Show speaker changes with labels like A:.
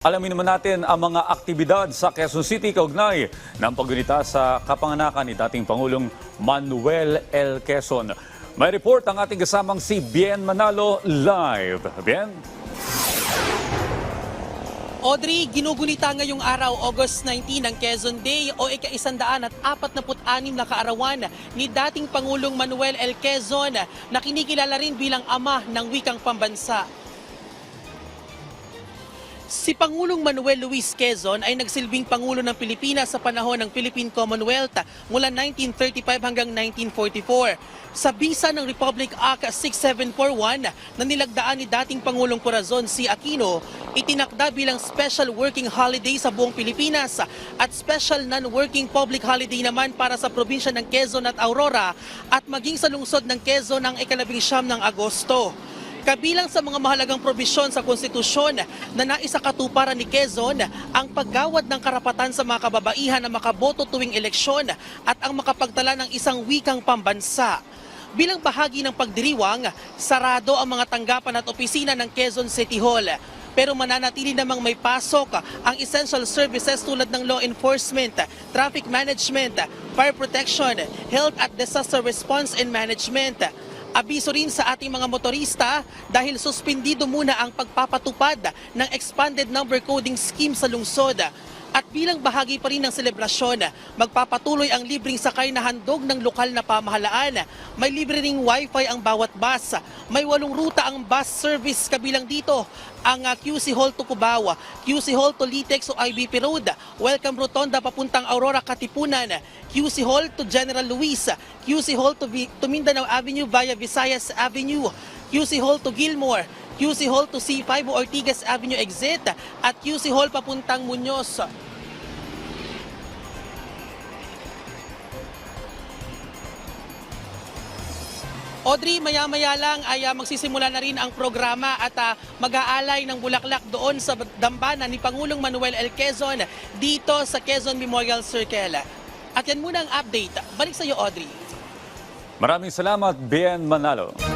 A: Alamin naman natin ang mga aktibidad sa Quezon City kaugnay ng paggunita sa kapanganakan ni dating Pangulong Manuel L. Quezon. May report ang ating kasamang si Bien Manalo live. Bien?
B: Audrey, ginugunita ngayong araw, August 19 ng Quezon Day o ika-isandaan at 46 na kaarawan ni dating Pangulong Manuel L. Quezon na kinikilala rin bilang ama ng wikang pambansa. Si Pangulong Manuel Luis Quezon ay nagsilbing Pangulo ng Pilipinas sa panahon ng Philippine Commonwealth mula 1935 hanggang 1944. Sa bisa ng Republic Act 6741 na nilagdaan ni dating Pangulong Corazon C. Aquino, itinakda bilang special working holiday sa buong Pilipinas at special non-working public holiday naman para sa probinsya ng Quezon at Aurora at maging sa lungsod ng Quezon ng ikalabing siyam ng Agosto. Kabilang sa mga mahalagang probisyon sa konstitusyon na naisakatuparan ni Quezon ang paggawad ng karapatan sa mga kababaihan na makaboto tuwing eleksyon at ang makapagtala ng isang wikang pambansa. Bilang bahagi ng pagdiriwang, sarado ang mga tanggapan at opisina ng Quezon City Hall. Pero mananatili namang may pasok ang essential services tulad ng law enforcement, traffic management, fire protection, health at disaster response and management. Abiso rin sa ating mga motorista dahil suspindido muna ang pagpapatupad ng expanded number coding scheme sa lungsod. At bilang bahagi pa rin ng selebrasyon, magpapatuloy ang libreng sakay na handog ng lokal na pamahalaan. May libre ring wifi ang bawat bus. May walong ruta ang bus service kabilang dito. Ang ah, QC Hall to Cubao, QC Hall to Litex o IBP Road, Welcome Rotonda papuntang Aurora Katipunan, QC Hall to General Luis, QC Hall to, Vi- to Mindanao Avenue via Visayas Avenue, QC Hall to Gilmore, QC Hall to C5 o Ortigas Avenue exit at QC Hall papuntang Muñoz. Audrey, maya-maya lang ay ah, magsisimula na rin ang programa at ah, mag-aalay ng bulaklak doon sa dambana ni Pangulong Manuel L. Quezon dito sa Quezon Memorial Circle. At yan muna ang update. Balik sa iyo, Audrey.
A: Maraming salamat, Bien Manalo.